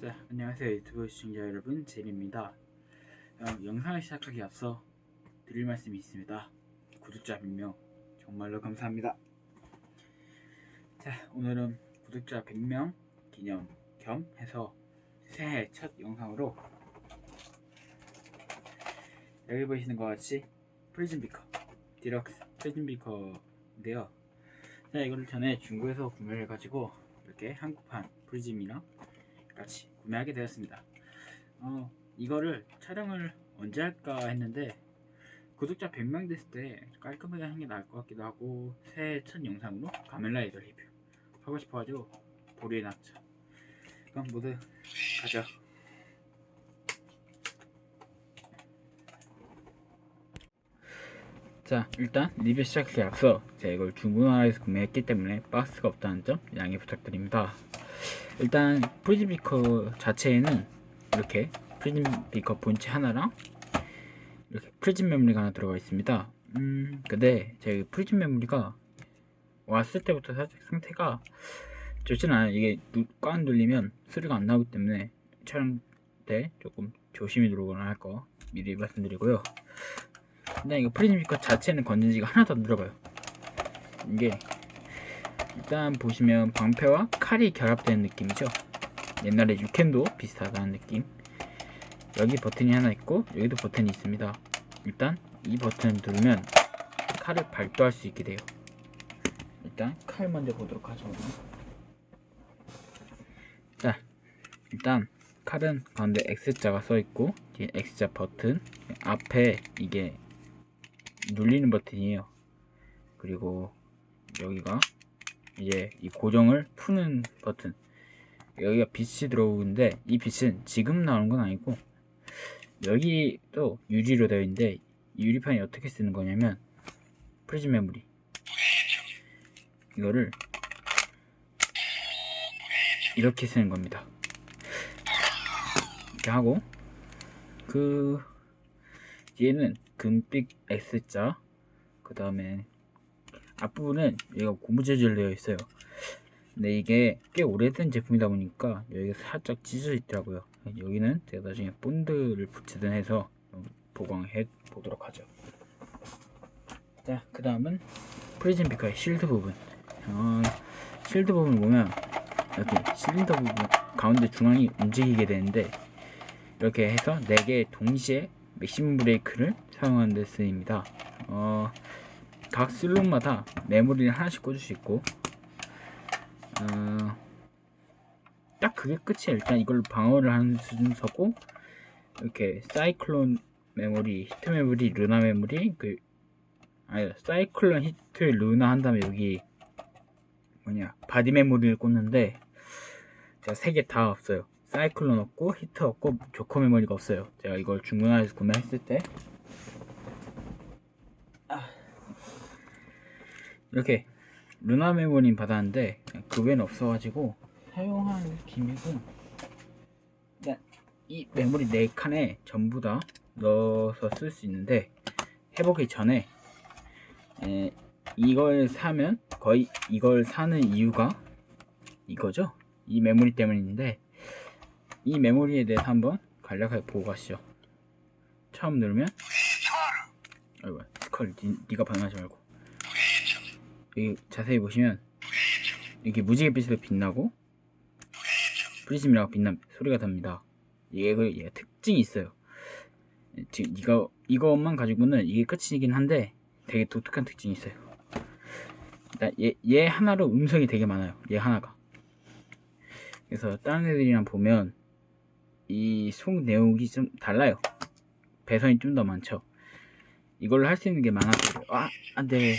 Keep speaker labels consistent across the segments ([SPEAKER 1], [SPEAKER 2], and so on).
[SPEAKER 1] 자, 안녕하세요 유튜브 시청자 여러분 제리입니다. 어, 영상을 시작하기 앞서 드릴 말씀이 있습니다. 구독자 100명 정말로 감사합니다. 자 오늘은 구독자 100명 기념 겸 해서 새해 첫 영상으로 여기 보시는 것 같이 프리즘 비커 디럭스 프리즘 비커인데요. 자 이거를 전에 중고에서 구매를 해가지고 이렇게 한국판 프리즘이랑 같이 구매하게 되었습니다. 어, 이거를 촬영을 언제 할까 했는데 구독자 100명 됐을 때 깔끔하게 하는 게 나을 것 같기도 하고 새해 첫 영상으로 가멜라이더 리뷰 하고 싶어가지고 보리에 놨죠. 그럼 모두 가죠. 자 일단 리뷰 시작하기 앞서 제가 이걸 중고나라에서 구매했기 때문에 박스가 없다는 점 양해 부탁드립니다. 일단 프리즘 비커 자체에는 이렇게 프리즘 비커 본체 하나랑 이렇게 프리즘 메모리가 하나 들어가 있습니다. 음, 근데 제 프리즘 메모리가 왔을 때부터 살짝 상태가 좋지는 않아요. 이게 누, 꽉 눌리면 소리가 안 나오기 때문에 촬영 때 조금 조심히 들어오거나 할 거 미리 말씀드리고요. 근데 이거 프리즘 비커 자체는 건전지가 하나도 안 들어가요. 이게 일단 보시면 방패와 칼이 결합된 느낌이죠. 옛날에 유캔도 비슷하다는 느낌. 여기 버튼이 하나 있고 여기도 버튼이 있습니다. 일단 이 버튼을 누르면 칼을 발도할 수 있게 돼요. 일단 칼 먼저 보도록 하죠. 자, 일단 칼은 가운데 X자가 써 있고 뒤에 X자 버튼 앞에 이게 눌리는 버튼이에요. 그리고 여기가 이제 이 고정을 푸는 버튼. 여기가 빛이 들어오는데 이 빛은 지금 나오는 건 아니고 여기도 유리로 되어 있는데 이 유리판이 어떻게 쓰는 거냐면 프리즘 메모리. 이거를 이렇게 쓰는 겁니다. 이렇게 하고 그 뒤에는 금빛 X자 그 다음에 앞부분은 얘가 고무 재질되어 있어요. 근데 이게 꽤 오래된 제품이다 보니까 여기가 살짝 찢어져 있더라고요. 여기는 제가 나중에 본드를 붙이든 해서 보강해 보도록 하죠. 자, 그 다음은 프리즘 비커의 실드 부분. 어, 실드 부분 보면 여기 실린더 부분 가운데 중앙이 움직이게 되는데 이렇게 해서 4개 동시에 맥시멈 브레이크를 사용하는 데 쓰입니다. 어, 각 슬롯마다 메모리를 하나씩 꽂을 수 있고 어, 딱 그게 끝이에요. 일단 이걸 방어를 하는 순서고 이렇게 사이클론 메모리, 히트 메모리, 루나 메모리 그 아니 사이클론 히트 루나 한 다음에 여기 뭐냐 바디 메모리를 꽂는데 제가 세 개 다 없어요. 사이클론 없고 히트 없고 조커 메모리가 없어요. 제가 이걸 중고나라에서 구매했을 때 이렇게 루나 메모리 받았는데 그 외엔 없어가지고 사용한 기믹은 일단 이 메모리 4칸에 전부 다 넣어서 쓸 수 있는데 해보기 전에 에, 이걸 사면 거의 이걸 사는 이유가 이거죠? 이 메모리 때문인데 이 메모리에 대해서 한번 간략하게 보고 가시죠. 처음 누르면 아이고 스컬 니, 니가 반응하지 말고 자세히 보시면 이렇게 무지개 빛으로 빛나고 프리즘이라고 빛난 소리가 납니다. 이게 그얘 특징이 있어요. 지금 이거 이것만 가지고는 이게 끝이긴 한데 되게 독특한 특징이 있어요. 얘, 얘 하나로 음성이 되게 많아요. 얘 하나가. 그래서 다른 애들이랑 보면 이 속 내용이 좀 달라요. 배선이 좀 더 많죠. 이걸로 할 수 있는 게 많아서 아 안돼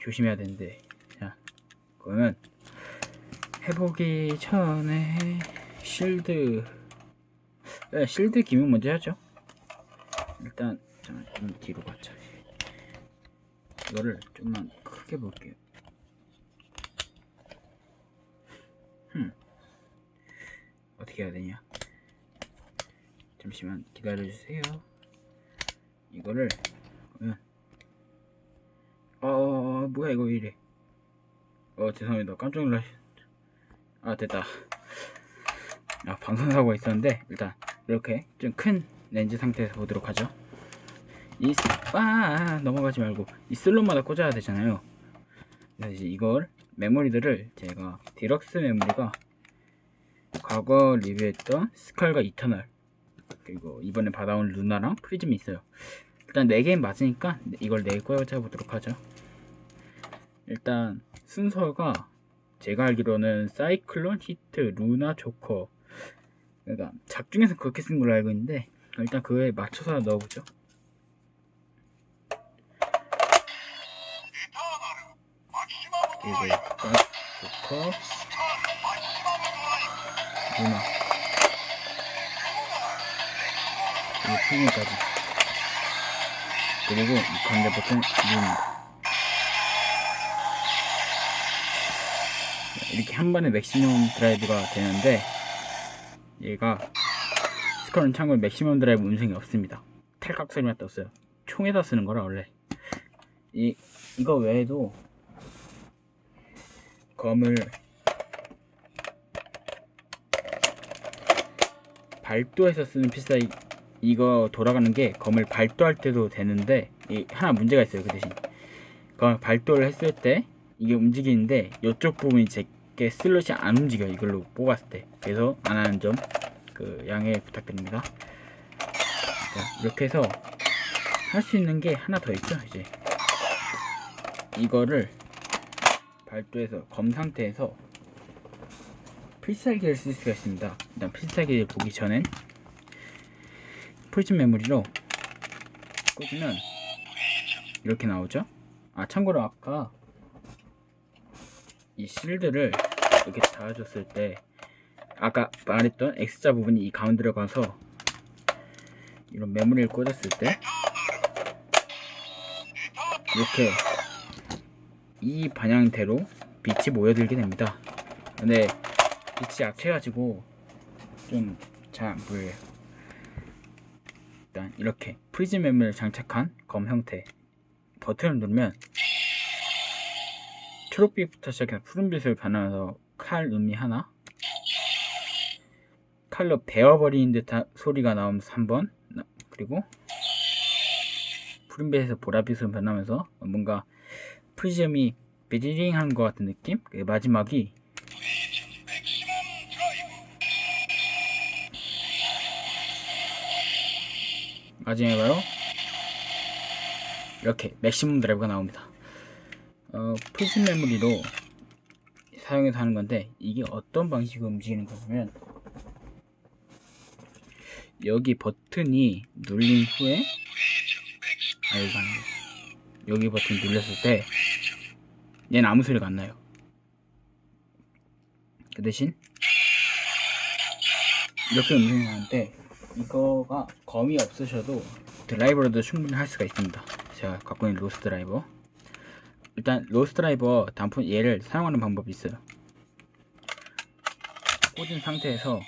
[SPEAKER 1] 조심해야 되는데. 자 그러면 해보기 전에 실드. 네, 실드 기능 먼저 하죠. 일단 좀 뒤로 가자 이거를 좀만 크게 볼게요. 흠. 어떻게 해야 되냐? 잠시만 기다려주세요. 이거를 그러면 어 뭐야 이거 왜 이래? 어 죄송합니다. 깜짝 놀라 아 됐다. 아 방송사고가 있었는데 일단 이렇게 좀 큰 렌즈 상태에서 보도록 하죠. 이, 스- 아, 넘어가지 말고 이 슬롯마다 꽂아야 되잖아요. 그래서 이제 이걸 메모리들을 제가 디럭스 메모리가 과거 리뷰했던 스컬과 이터널 그리고 이번에 받아온 루나랑 프리즘이 있어요. 일단 4개는 맞으니까 이걸 4개 꽂아보도록 하죠 일단 순서가 제가 알기로는 사이클론, 히트, 루나, 조커. 그러니까 작중에서 그렇게 쓴 걸로 알고 있는데 일단 그거에 맞춰서 넣어보죠. 그리고 약간 조커 루나. 그리고 피니까지. 그리고 이 가운데 버튼 누릅니다 이렇게 한 번에 맥시멈 드라이브가 되는데 얘가 스컬은 참고로 맥시멈 드라이브 음성이 없습니다. 탈각 소리만 떴어요. 총에다 쓰는 거라 원래. 이 이거 외에도 검을 발도해서 쓰는 필살기 이거 돌아가는 게 검을 발도할 때도 되는데 이 하나 문제가 있어요 그 대신. 검을 발도를 했을 때 이게 움직이는데 이쪽 부분이 제 게 슬롯이 안 움직여 이걸로 뽑았을 때. 그래서 안 하는 점 그 양해 부탁드립니다. 자, 이렇게 해서 할 수 있는 게 하나 더 있죠 이제. 이거를 발도해서 검 상태에서 필살기를 쓸 수가 있습니다. 일단 필살기를 보기 전엔 프리즘 메모리로 꽂으면 이렇게 나오죠? 아 참고로 아까 이 실드를 이렇게 닿아줬을 때 아까 말했던 X자 부분이 이 가운데로 가서 이런 메모리를 꽂았을 때 이렇게 이 방향대로 빛이 모여들게 됩니다. 근데 빛이 약해가지고 좀 잘 안 보여요. 일단 이렇게 프리즘 메모리를 장착한 검 형태 버튼을 누르면 초록빛부터 시작해서 푸른빛을 변하면서 칼 음이 하나 칼로 베어버리는 듯한 소리가 나오면서 한번 그리고 푸른빛에서 보라빛으로 변하면서 뭔가 프리즘이 비리링한 것 같은 느낌? 그 마지막이 마지막에 바로 이렇게 맥시멈 드라이브가 나옵니다. 어, 프리즘 메모리로 사용해서 하는 건데 이게 어떤 방식으로 움직이는 거냐면 여기 버튼이 눌린 후에 아 아니고 여기 버튼 눌렸을 때 얘는 아무 소리가 안 나요. 그 대신 이렇게 움직이는 하는데 이거가 검이 없으셔도 드라이버로도 충분히 할 수가 있습니다. 제가 갖고 있는 로스 드라이버. 일단 로스 드라이버 단품 얘를 사용하는 방법이 있어요. 꽂은 상태에서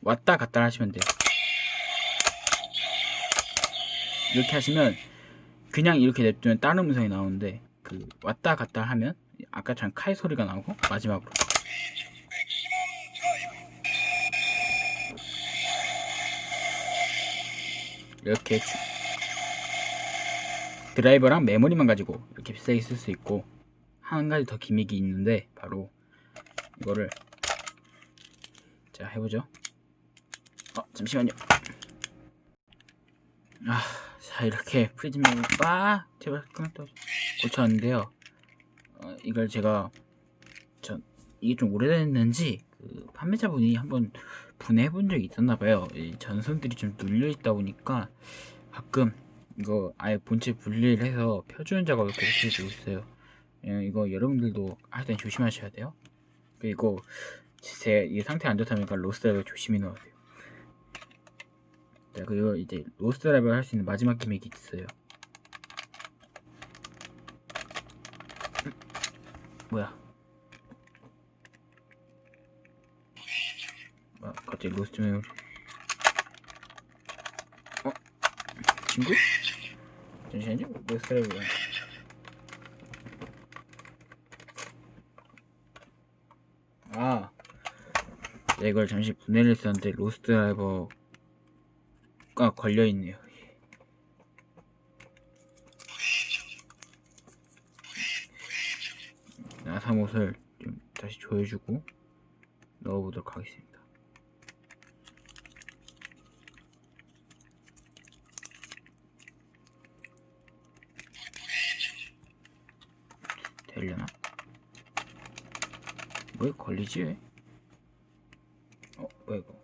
[SPEAKER 1] 왔다 갔다 하시면 돼요. 이렇게 하시면 그냥 이렇게 냅두면 다른 음성이 나오는데 그 왔다 갔다 하면 아까처럼 칼 소리가 나오고 마지막으로 이렇게 주- 드라이버랑 메모리만 가지고 이렇게 비싸게 쓸 수 있고 한 가지 더 기믹이 있는데 바로 이거를 자 해보죠. 어 잠시만요. 아자 이렇게 프리즘 메모리 아 제발 또 고쳤는데요. 어, 이걸 제가 전 이게 좀 오래됐는지 그 판매자분이 한번 분해해 본 적이 있었나 봐요. 이 전선들이 좀 눌려 있다 보니까 가끔 이거 아예 본체 분리를 해서 펴주는 작업을 계속 해주고 있어요. 예, 이거 여러분들도 할땐 조심하셔야 돼요. 그리고 제이 상태 안 좋다니까 로스 드라이버 조심히 넣어야 돼요. 자 그리고 이제 로스 드라이버 할수 있는 마지막 기믹이 있어요. 음, 뭐야? 아, 갑자기 로스트 메모리 친구? 잠시만요 로스트 드라이버 아 네, 이걸 잠시 분해를 했었는데 로스트 드라이버가 걸려 있네요. 나사못을 좀 다시 조여주고 넣어보도록 하겠습니다. 되려나? 왜 걸리지 왜? 어, 뭐야 이거?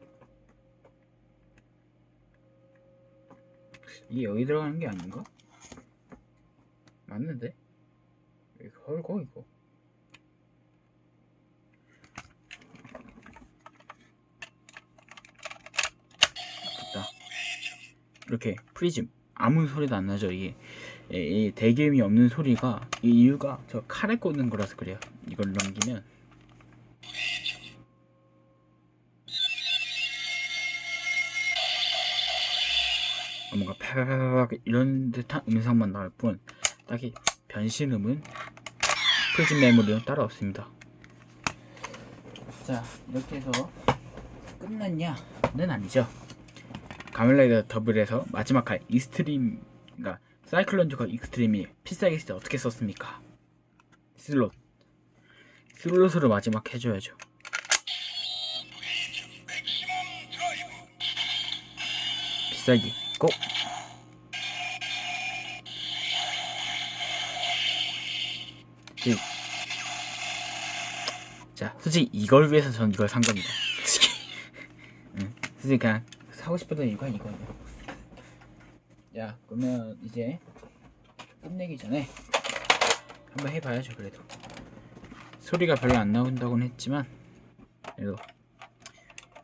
[SPEAKER 1] 이게 여기 들어가는 게 아닌가? 맞는데? 왜 헐거 이거? 됐다. 이렇게 프리즘 아무 소리도 안 나죠 이게 이, 이 대기음이 없는 소리가 이 이유가 저 칼에 꽂는 거라서 그래요. 이걸 넘기면. 어, 뭔가 파바바박 이런 듯한 음성만 나올 뿐 딱히 변신음은 프리즘 메모리는 따로 없습니다. 자 이렇게 해서 끝났냐는 아니죠. 가멜라이더 더블에서 마지막 칼 익스트림 그러니까 사이클론 조각 익스트림이 필살기 때 어떻게 썼습니까? 슬롯 슬롯으로 마지막 해줘야죠. 필살기 고! 지- 자 솔직히 이걸 위해서 전 이걸 산 겁니다. 솔직히. 응, 솔직히 그냥 사고 싶었던 이유가 이거예요 야 그러면 이제 끝내기 전에 한번 해봐야죠 그래도. 소리가 별로 안 나온다고는 했지만 그래도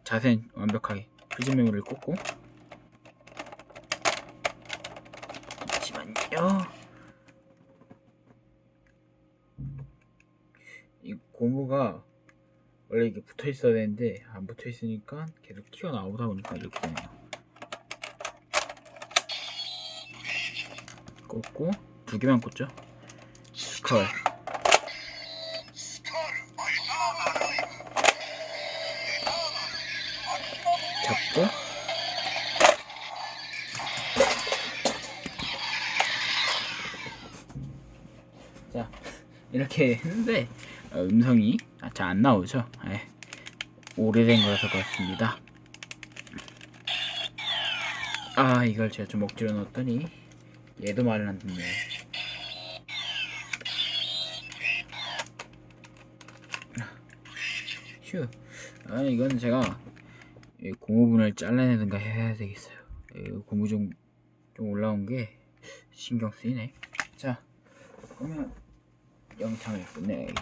[SPEAKER 1] 자세는 완벽하게 프리즘 메모리를 꽂고. 잠시만요. 이 고무가 원래 이게 붙어 있어야 되는데 안 붙어 있으니까 계속 튀어나오다 보니까 이렇게 되네요 꽂고 두 개만 꽂죠. 스컬. 잡고. 자 이렇게 했는데 어, 음성이 잘안 나오죠? 예. 오래된 거라서 그렇습니다. 아 이걸 제가 좀 억지로 넣었더니 얘도 말을 안 듣네 휴. 아 이건 제가 이 고무분을 잘라내든가 해야 되겠어요. 이 고무 좀, 좀 올라온 게 신경 쓰이네. 자, 그러면 영상을 끝내기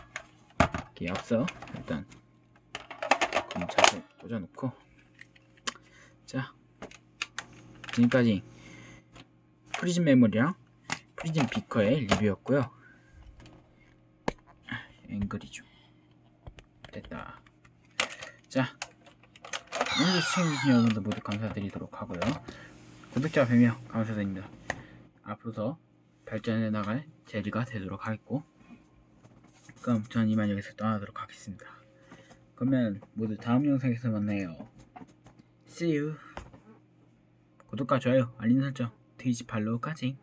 [SPEAKER 1] 앞서 일단 검차를 꽂아놓고 자 지금까지 프리즘 메모리랑 프리즘 비커의 리뷰였고요. 앵글이 좀 됐다. 자, 오늘 시청해주신 여러분들 모두 감사드리도록 하고요. 구독자 100명 감사드립니다. 앞으로 발전해 나갈 제리가 되도록 하겠고, 그럼 전 이만 여기서 떠나도록 하겠습니다. 그러면 모두 다음 영상에서 만나요. See you. 구독과 좋아요, 알림 설정, 트위치 팔로우까지.